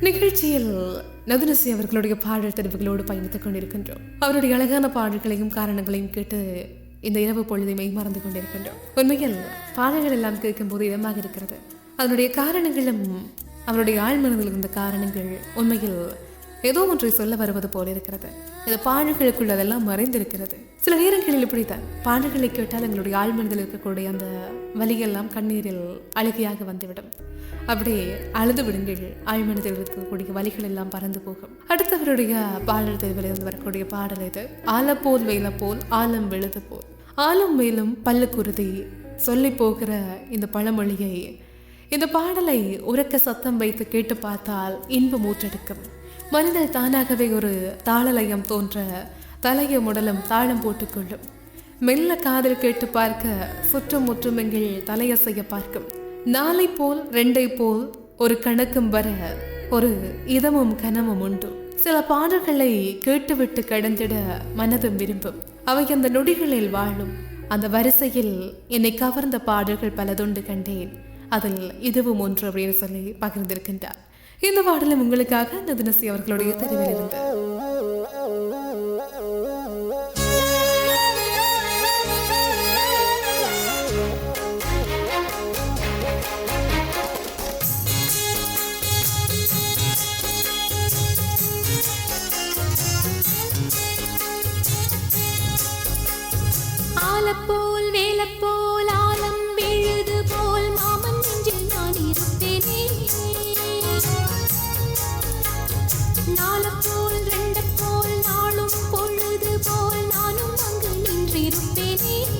நிகழ்ச்சியில் நதுனசி அவர்களுடைய பாடல் தெரிவுகளோடு பயணித்துக் கொண்டிருக்கின்றோம். அவருடைய அழகான பாடல்களையும் காரணங்களையும் கேட்டு இந்த இரவு பொழுதை மறந்து கொண்டிருக்கின்றோம். உண்மையில் பாடல்கள் எல்லாம் கேட்கும்போது இதமாக இருக்கிறது. அதனுடைய காரணங்களும் அவருடைய ஆழ்மனதில் இருந்த காரணங்கள் உண்மையில் ஏதோ ஒன்றை சொல்ல வருவது போல இருக்கிறது. இந்த பாடல்களுக்குள் அதெல்லாம் மறைந்திருக்கிறது. சில நேரங்களில் இப்படித்தான். பாடல்களை கேட்டால் எங்களுடைய ஆழ்மனதில் இருக்கக்கூடிய அந்த வலியெல்லாம் கண்ணீரில் அழுகையாக வந்துவிடும். அப்படியே அழுது விடுங்கள். ஆழ்மனதில் இருக்கக்கூடிய வலிகள் எல்லாம் பறந்து போகும். அடுத்தவருடைய பாடல் தேர்விலிருந்து வரக்கூடிய பாடல் இது. ஆலப்போல் போல் ஆலம் விழுது போல். ஆலம் மேலும் பல்லு குருதி சொல்லி போகிற இந்த பழமொழியை இந்த பாடலை உறக்க சத்தம் வைத்து கேட்டு பார்த்தால் இன்பம் ஊற்றெடுக்கும். மனதில் தானாகவே ஒரு தாளலயம் தோன்ற தலைய முடலும் தாளம் போட்டுக்கொள்ளும். மெல்ல காதில் கேட்டு பார்க்க சுற்றும் முற்றும் எங்கள் தலையசைய பார்க்கும். நாளை போல் ரெண்டை போல் ஒரு கணக்கும் வர ஒரு இதமும் கனமும் உண்டு. சில பாடல்களை கேட்டுவிட்டு கடந்திட மனதும் விரும்பும். அவை அந்த நொடிகளில் வாழும். அந்த வரிசையில் என்னை கவர்ந்த பாடல்கள் பலதுண்டு கண்டேன். அதில் இதுவும் ஒன்று அப்படின்னு சொல்லி பகிர்ந்திருக்கின்றார். இந்த பாடலும் உங்களுக்காக நதுனசி அவர்களுடைய தெரிவில் இருந்து ஆலப்போல் வேலப்போல்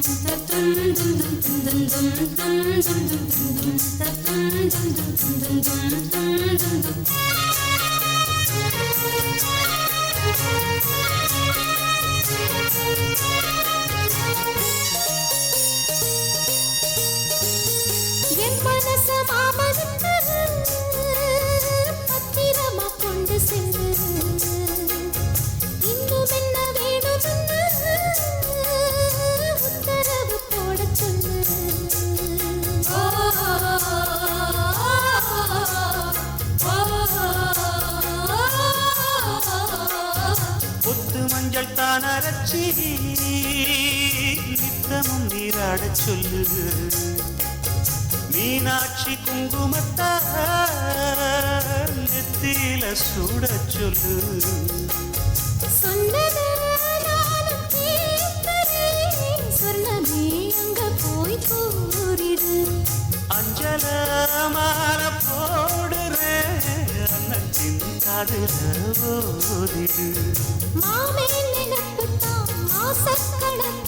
Thank you. நித்தமும் நீராடச் சொல்லுது. மீனாட்சி குங்குமத்தார் நெத்தியில சூடச் சொல்லுது. அஞ்சல மால போடுறேன் அண்ணத்தின் காதல ஓதிடு. மாமே நினைப்பு தான் ஆசை கடந்த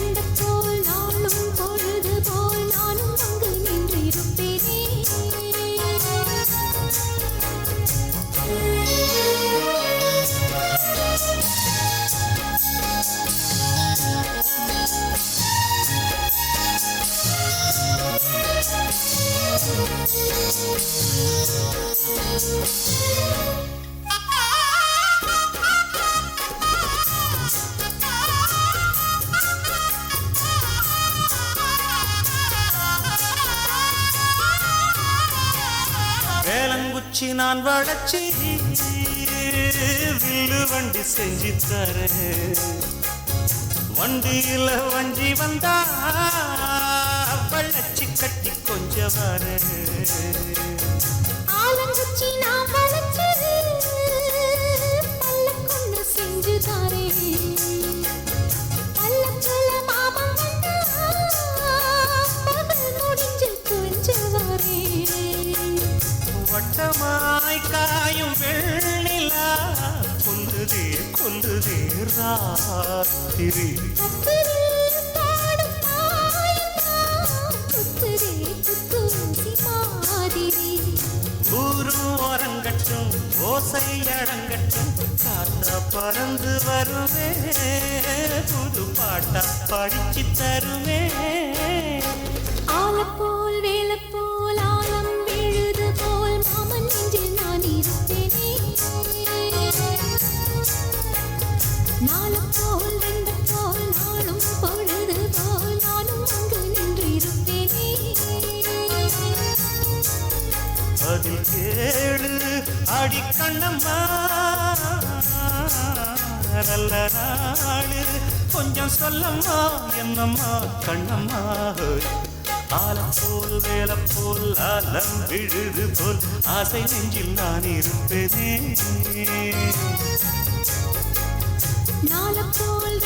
குச்சி நான் வளர்ச்சி வில்லு வண்டி செஞ்சு தர வண்டியில வஞ்சி வந்தா வளர்ச்சி கட்டி கொஞ்ச வர ஆலங்குச்சி நான் வளர்ச்சி செஞ்சு தாரே ராத்திரி. கத்தரில் ஊரும் ஓரங்கட்டும் ஓசை அடங்கட்டும் காத்தா பறந்து வருவே புது பாட்டா படிச்சு தருமே. ஆலப்போல் வேலப்போல் ஆலம் அதில் கேளு. அடி கண்ணம்மா நல்ல நாடு கொஞ்சம் சொல்லம்மா என்னம்மா கண்ணம்மா? ஆலம் போல் வேலை போல் ஆலம் விழுது போல் ஆசை நெஞ்சில் நான் இருப்பேனே. நாளப்போல்